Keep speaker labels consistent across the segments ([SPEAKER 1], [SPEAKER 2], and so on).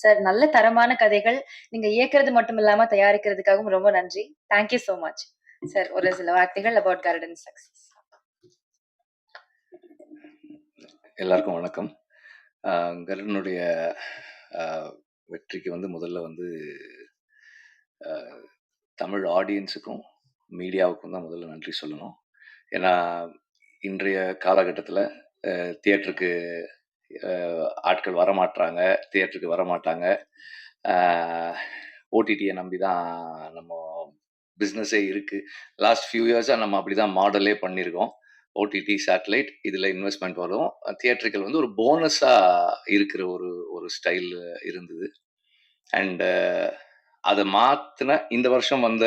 [SPEAKER 1] Sir நல்ல தரமான கதைகள் நீங்க இயக்குறது மட்டும் இல்லாம தயாரிக்கிறதுக்காகவும் ரொம்ப நன்றி. தேங்க்யூ சோ மச் சார் ஒரு சில வார்த்தைகள் அபவுட் கார்டன் சக்சஸ்
[SPEAKER 2] எல்லாருக்கும் வணக்கம். கருடனுடைய வெற்றிக்கு வந்து முதல்ல வந்து தமிழ் ஆடியன்ஸுக்கும் மீடியாவுக்கும் தான் முதல்ல நன்றி சொல்லணும். ஏன்னா இன்றைய காலகட்டத்தில் தியேட்டருக்கு ஆட்கள் வரமாட்டாங்க தியேட்டருக்கு வரமாட்டாங்க. ஓடிடியை நம்பி தான் நம்ம பிஸ்னஸே இருக்குது லாஸ்ட் ஃபியூ இயர்ஸாக நம்ம அப்படி தான் மாடலே பண்ணியிருக்கோம் ஓடிடி சேட்டலைட் இதில் இன்வெஸ்ட்மெண்ட் வரும். தியேட்டர்கள் வந்து ஒரு போனஸாக இருக்கிற ஒரு ஒரு ஸ்டைல் இருந்தது. அண்டு அதை மாற்றின இந்த வருஷம் வந்த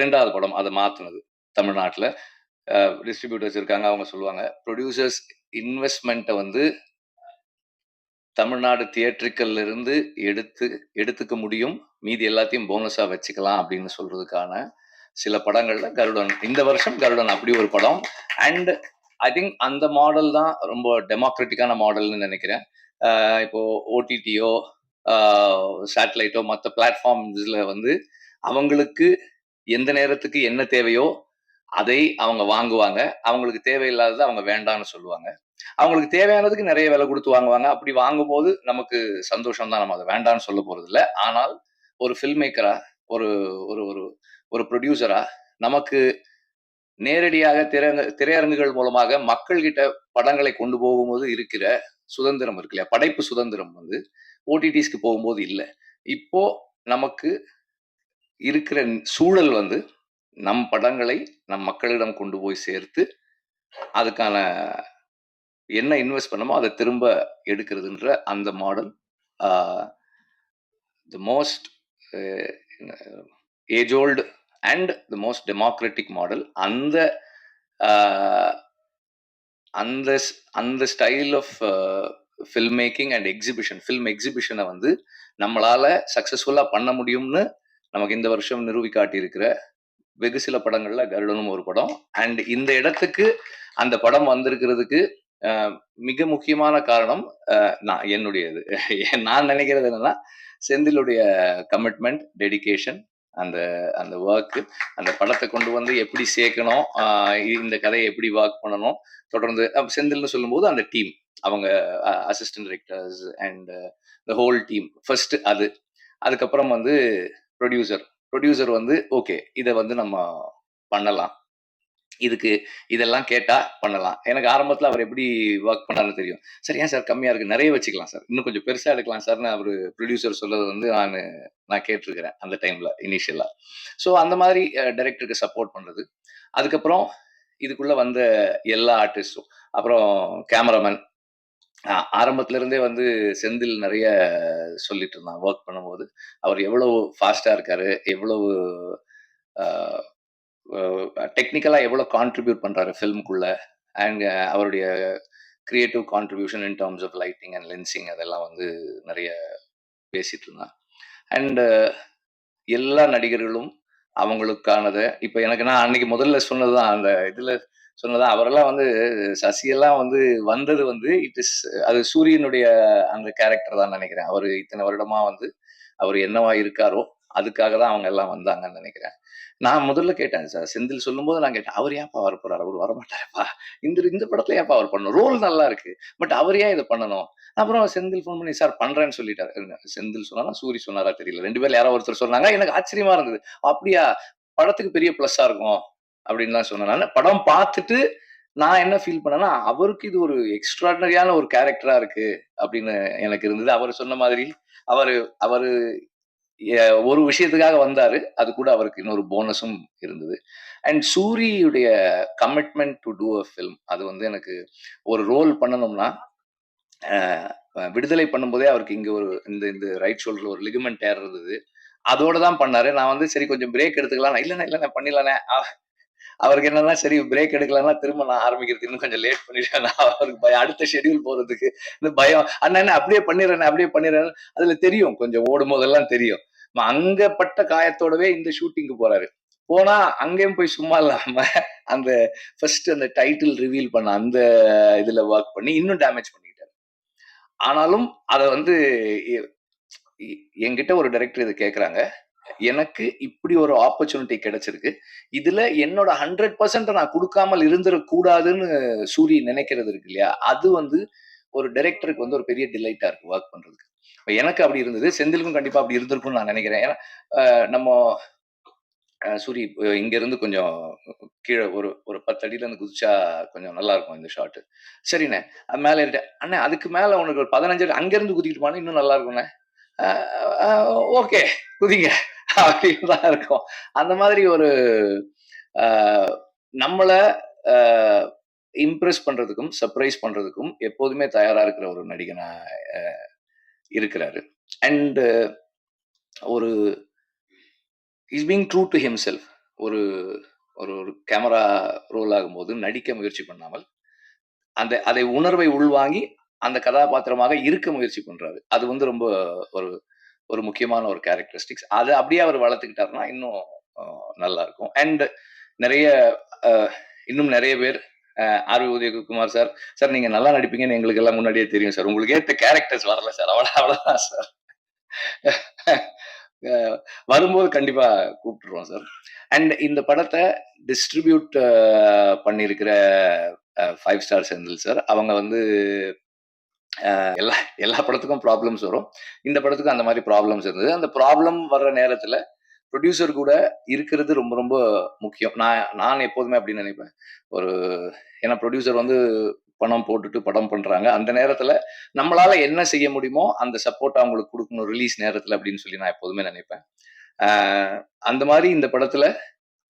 [SPEAKER 2] ரெண்டாவது படம் அதை மாற்றினது தமிழ்நாட்டில். டிஸ்ட்ரிபியூட்டர்ஸ் இருக்காங்க அவங்க சொல்லுவாங்க ப்ரொடியூசர்ஸ் இன்வெஸ்ட்மெண்ட்டை வந்து தமிழ்நாடு தியேட்டருக்கள்ல இருந்து எடுத்து எடுத்துக்க முடியும். மீதி எல்லாத்தையும் போனஸா வச்சுக்கலாம் அப்படின்னு சொல்றதுக்கான சில படங்கள்ல கருடன். இந்த வருஷம் கருடன் அப்படி ஒரு படம். அண்ட் ஐ திங்க் அந்த மாடல் தான் ரொம்ப டெமோக்ராட்டிக்கான மாடல்னு நினைக்கிறேன். இப்போ ஓடிடியோ சேட்டலைட்டோ மற்ற பிளாட்ஃபார்ம்ஸ்ல வந்து அவங்களுக்கு எந்த நேரத்துக்கு என்ன தேவையோ அதை அவங்க வாங்குவாங்க. அவங்களுக்கு தேவையில்லாததை அவங்க வேண்டாம்னு சொல்லுவாங்க. அவங்களுக்கு தேவையானதுக்கு நிறைய விலை கொடுத்து வாங்குவாங்க. அப்படி வாங்கும்போது நமக்கு சந்தோஷம் தான் நம்ம அதை வேண்டாம்னு சொல்ல போறது இல்லை ஆனால் ஒரு ஃபில்ம் மேக்கரா ஒரு ஒரு ஒரு ஒரு ப்ரொடியூசரா நமக்கு நேரடியாக திரையரங்கு திரையரங்குகள் மூலமாக மக்கள்கிட்ட படங்களை கொண்டு போகும்போது இருக்கிற சுதந்திரம் இருக்கு இல்லையா? படைப்பு சுதந்திரம் வந்து ஓடிடிஸ்க்கு போகும்போது இல்லை. இப்போ நமக்கு இருக்கிற சூழல் வந்து நம் படங்களை நம் மக்களிடம் கொண்டு போய் சேர்த்து அதுக்கான என்ன இன்வெஸ்ட் பண்ணமோ அதை திரும்ப எடுக்கிறதுன்ற அந்த model the most age old and the most democratic model அந்த அந்த ஸ்- அந்த style of film making and exhibition film எக்ஸிபிஷனை வந்து நம்மளால சக்ஸஸ்ஃபுல்லாக பண்ண முடியும்னு நமக்கு இந்த வருஷம் நிரூபி காட்டியிருக்கிற வெகு சில படங்கள்ல கருடனும் ஒரு படம். அண்ட் இந்த இடத்துக்கு அந்த படம் வந்திருக்கிறதுக்கு மிக முக்கியமான காரணம் நான் என்னுடையது. நான் நினைக்கிறது என்னன்னா செந்திலுடைய கமிட்மெண்ட் டெடிகேஷன் அந்த அந்த ஒர்க்கு அந்த படத்தை கொண்டு வந்து எப்படி சேர்க்கணும் இந்த கதையை எப்படி ஒர்க் பண்ணணும் தொடர்ந்து செந்தில்னு சொல்லும்போது அந்த டீம் அவங்க assistant directors and the whole team first அது அதுக்கப்புறம் வந்து ப்ரொடியூசர் ப்ரொடியூசர் வந்து ஓகே இதை வந்து நம்ம பண்ணலாம். இதுக்கு இதெல்லாம் கேட்டா பண்ணலாம். எனக்கு ஆரம்பத்தில் அவர் எப்படி ஒர்க் பண்ணாருன்னு தெரியும். சார் ஏன் சார் கம்மியாக இருக்கு? நிறைய வச்சுக்கலாம் சார். இன்னும் கொஞ்சம் பெருசாக எடுக்கலாம் சார்னு அவர் ப்ரொடியூசர் சொல்றது வந்து நான் நான் கேட்டிருக்கிறேன் அந்த டைம்ல இனிஷியலா ஸோ அந்த மாதிரி டைரக்டருக்கு சப்போர்ட் பண்ணுறது அதுக்கப்புறம் இதுக்குள்ள வந்த எல்லா ஆர்டிஸ்டும் அப்புறம் கேமராமேன் ஆரம்பத்துல இருந்தே வந்து செந்தில் நிறைய சொல்லிட்டு இருந்தான் ஒர்க் பண்ணும்போது. அவர் எவ்வளவு ஃபாஸ்டா இருக்காரு எவ்வளவு டெக்னிக்கலா எவ்வளவு கான்ட்ரிபியூட் பண்றாரு ஃபில்முக்குள்ள அண்ட் அவருடைய creative contribution in terms of lighting and lensing அதெல்லாம் வந்து நிறைய பேசிட்டு இருந்தான். அண்ட் எல்லா நடிகர்களும் அவங்களுக்கானதை இப்போ எனக்கு நான் அன்னைக்கு முதல்ல சொன்னதுதான் அந்த இதுல சொன்னதான் அவரெல்லாம் வந்து சசியெல்லாம் வந்து வந்தது வந்து இட் இஸ் அது சூரியனுடைய அந்த கேரக்டர் தான் நினைக்கிறேன். அவர் இத்தனை வருடமா வந்து அவர் என்னவா இருக்காரோ அதுக்காக தான் அவங்க எல்லாம் வந்தாங்கன்னு நினைக்கிறேன். நான் முதல்ல கேட்டேன் சார். செந்தில் சொல்லும்போது நான் கேட்டேன் அவர் ஏன்ப்பா வர போறாரு? அவர் வரமாட்டாருப்பா. இந்த இந்த படத்துல ஏன்ப்பா அவர் பண்ணணும்? ரோல் நல்லா இருக்கு. பட் அவர் ஏன் இதை பண்ணணும்? அப்புறம் செந்தில் ஃபோன் பண்ணி சார் பண்றேன்னு சொல்லிட்டாரு. செந்தில் சொன்னாரா? சூரி சொன்னாரா தெரியல. ரெண்டு பேரும் யாரோ ஒருத்தர் சொன்னாங்க. எனக்கு ஆச்சரியமா இருந்தது. அப்படியா? படத்துக்கு பெரிய பிளஸ்ஸா இருக்கும். அப்படின்னு தான் நான் படம் பார்த்துட்டு நான் என்ன ஃபீல் பண்ணேன்னா அவருக்கு இது ஒரு எக்ஸ்ட்ராடனரியான ஒரு கேரக்டரா இருக்கு அப்படின்னு எனக்கு இருந்தது. அவர் சொன்ன மாதிரி அவர் அவரு ஒரு விஷயத்துக்காக வந்தாரு. அது கூட அவருக்கு இன்னொரு போனஸும் இருந்தது. And சூரியுடைய commitment to do a film அது வந்து எனக்கு ஒரு ரோல் பண்ணணும்னா விடுதலை பண்ணும்போதே அவருக்கு இங்க ஒரு இந்த இந்த ரைட் ஷோல்டர்ல ஒரு லிகமெண்ட் ஏர் இருந்தது அதோட தான் பண்ணாரு. நான் வந்து சரி கொஞ்சம் பிரேக் எடுத்துக்கலாம் இல்லைண்ணே இல்லைண்ணே பண்ணிடலானே அவருக்கு என்னன்னா சரி பிரேக் எடுக்கலன்னா திரும்ப நான் ஆரம்பிக்கிறது இன்னும் கொஞ்சம் லேட் பண்ணிட்டேன் அவருக்கு பயம். அடுத்த ஷெடியூல் போறதுக்கு இந்த பயம். அண்ணா என்ன அப்படியே பண்ணிடுறேன் அப்படியே பண்ணிடுறேன். அதுல தெரியும் கொஞ்சம் ஓடும் போதெல்லாம் தெரியும் அங்கப்பட்ட காயத்தோடவே இந்த ஷூட்டிங்க்கு போறாரு. போனா அங்கேயும் போய் சும்மா இல்லாம அந்த ஃபர்ஸ்ட் அந்த டைட்டில் ரிவீல் பண்ண அந்த இதுல ஒர்க் பண்ணி இன்னும் டேமேஜ் பண்ணிட்டாரு. ஆனாலும் அத வந்து என்கிட்ட ஒரு டைரக்டர் இதை கேட்கறாங்க. எனக்கு இப்படி ஒரு ஆப்பர்ச்சுனிட்டி கிடைச்சிருக்கு. இதுல என்னோட 100% நான் கொடுக்காமல் இருந்துடக்கூடாதுன்னு சூரி நினைக்கிறது இருக்கு இல்லையா? அது வந்து ஒரு டைரக்டருக்கு வந்து ஒரு பெரிய டிலைட்டா இருக்கு ஒர்க் பண்றதுக்கு. எனக்கு அப்படி இருந்தது. செந்திலுக்கும் கண்டிப்பா அப்படி இருந்திருக்கும்னு நான் நினைக்கிறேன். ஏன்னா, நம்ம சூரி இங்க இருந்து கொஞ்சம் கீழே ஒரு ஒரு 10 அடியில இருந்து குதிச்சா கொஞ்சம் நல்லா இருக்கும் இந்த ஷாட்டு சரிண்ணே. மேல மேலே அண்ணே அதுக்கு மேல உனக்கு ஒரு 15 அடி அங்கருந்து குதிக்கிட்டு போனா இன்னும் நல்லா இருக்கும்ண்ணே. ஓகே குதிங்க அப்படின்னு தான் இருக்கும். அந்த மாதிரி ஒரு அ நம்மள இம்ப்ரெஸ் பண்றதுக்கும், சர்ப்ரைஸ் பண்றதுக்கும் எப்போதுமே தயாரா இருக்கிற ஒரு நடிகனா இருக்கிறாரு. அண்ட் ஒரு is being true to himself. ஒரு ஒரு ஒரு கேமரா ரோல் ஆகும்போது நடிக்க முயற்சி பண்ணாமல், அந்த அதை உணர்வை உள்வாங்கி அந்த கதாபாத்திரமாக இருக்க முயற்சி பண்றாரு. அது வந்து ரொம்ப ஒரு ஒரு முக்கியமான ஒரு கேரக்டரிஸ்டிக்ஸ். அதை அப்படியே அவர் வளர்த்துக்கிட்டாருன்னா இன்னும் நல்லா இருக்கும். அண்ட் நிறைய இன்னும் நிறைய பேர் ஆர்வி உதயகுமார் சார், சார் நீங்க நல்லா நடிப்பீங்கன்னு எங்களுக்கு எல்லாம் முன்னாடியே தெரியும் சார். உங்களுக்கு ஏற்ற கேரக்டர்ஸ் வரல சார். அவ்வளோ அவ்வளோதான் சார். வரும்போது கண்டிப்பா கூப்பிட்டுருவோம் சார். அண்ட் இந்த படத்தை டிஸ்ட்ரிபியூட் பண்ணியிருக்கிற ஃபைவ் ஸ்டார் செந்தில் சார். அவங்க வந்து எல்லா எல்லா படத்துக்கும் ப்ராப்ளம்ஸ் வரும். இந்த படத்துக்கும் அந்த மாதிரி ப்ராப்ளம்ஸ் இருந்தது. அந்த ப்ராப்ளம் வர்ற நேரத்துல ப்ரொடியூசர் கூட இருக்கிறது ரொம்ப ரொம்ப முக்கியம். நான் நான் எப்போதுமே அப்படின்னு நினைப்பேன். ஒரு ஏன்னா ப்ரொடியூசர் வந்து பணம் போட்டுட்டு படம் பண்றாங்க. அந்த நேரத்துல நம்மளால என்ன செய்ய முடியுமோ அந்த சப்போர்ட் அவங்களுக்கு கொடுக்கணும் ரிலீஸ் நேரத்துல அப்படின்னு சொல்லி நான் எப்போதுமே நினைப்பேன். அந்த மாதிரி இந்த படத்துல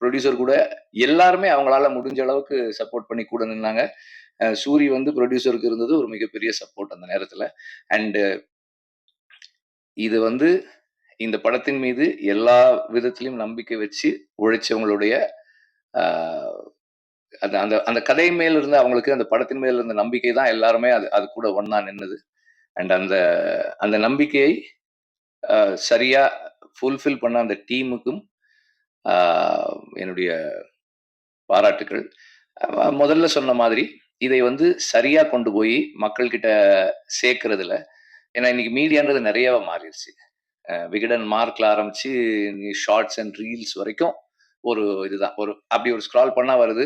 [SPEAKER 2] ப்ரொடியூசர் கூட எல்லாருமே அவங்களால முடிஞ்ச அளவுக்கு சப்போர்ட் பண்ணி கூட நின்னாங்க. சூரி வந்து ப்ரொடியூசருக்கு இருந்தது ஒரு மிகப்பெரிய சப்போர்ட் அந்த நேரத்தில் அண்டு இது வந்து இந்த படத்தின் மீது எல்லா விதத்திலையும் நம்பிக்கை வச்சு உழைச்சவங்களுடைய அந்த அந்த அந்த கதை மேல் இருந்த அவங்களுக்கு அந்த படத்தின் மேல் இருந்த நம்பிக்கை தான் எல்லாருமே அது அது கூட ஒன்னா நின்னது. அண்ட் அந்த அந்த நம்பிக்கையை சரியா ஃபுல்ஃபில் பண்ண அந்த டீமுக்கும் என்னுடைய பாராட்டுக்கள். முதல்ல சொன்ன மாதிரி இதை வந்து சரியா கொண்டு போய் மக்கள்கிட்ட சேர்க்கறதுல ஏன்னா இன்னைக்கு மீடியான்றது நிறையவா மாறிடுச்சு விகடன் மார்க்ல ஆரம்பிச்சு ஷார்ட்ஸ் அண்ட் ரீல்ஸ் வரைக்கும் ஒரு இதுதான். ஒரு அப்படி ஒரு ஸ்க்ரால் பண்ணா வருது.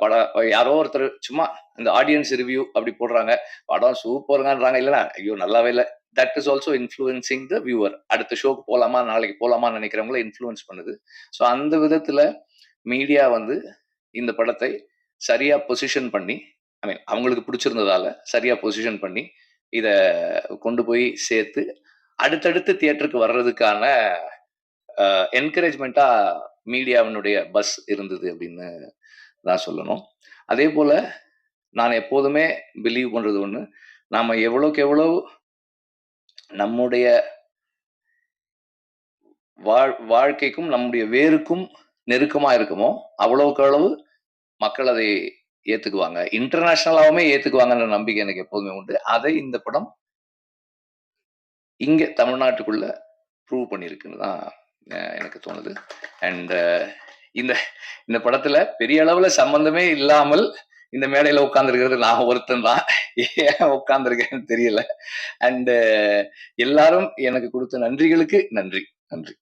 [SPEAKER 2] பட படம் யாரோ ஒருத்தர் சும்மா இந்த ஆடியன்ஸ் ரிவ்யூ அப்படி போடுறாங்க. படம் சூப்பருங்கன்றாங்க இல்லைன்னா ஐயோ நல்லாவே இல்லை that is also influencing the viewer. அடுத்த ஷோக்கு போகலாமா நாளைக்கு போகலாமா நினைக்கிறவங்கள இன்ஃப்ளூயன்ஸ் பண்ணுது. ஸோ அந்த விதத்தில் மீடியா வந்து இந்த படத்தை சரியா பொசிஷன் பண்ணி ஐ மீன் அவங்களுக்கு பிடிச்சிருந்ததால சரியா பொசிஷன் பண்ணி இத கொண்டு போய் சேர்த்து அடுத்தடுத்து தியேட்டருக்கு வர்றதுக்கான என்கரேஜ்மெண்ட்டாக மீடியாவினுடைய பஸ் இருந்தது அப்படின்னு தான் சொல்லணும். அதே போல் நான் எப்போதுமே பிலீவ் பண்றது ஒன்று நாம எவ்வளோக்கு எவ்வளோ நம்முடைய வாழ் வாழ்க்கைக்கும் நம்முடைய வேருக்கும் நெருக்கமா இருக்குமோ, அவ்வளவுக்கு அளவு மக்கள் அதை ஏத்துக்குவாங்க. இன்டர்நேஷனலாவுமே ஏத்துக்குவாங்கன்ற நம்பிக்கை எனக்கு எப்போதுமே உண்டு. அதை இந்த படம் இங்க தமிழ்நாட்டுக்குள்ள ப்ரூவ் பண்ணியிருக்குன்னு தான் எனக்கு தோணுது. அண்ட் இந்த இந்த படத்துல பெரிய அளவுல சம்பந்தமே இல்லாமல் இந்த மேடையில உட்காந்துருக்கிறது நான் ஒருத்தன் தான். ஏன் உட்காந்துருக்கேன்னு தெரியல. அண்ட் எல்லாரும் எனக்கு கொடுத்த நன்றிகளுக்கு நன்றி. நன்றி.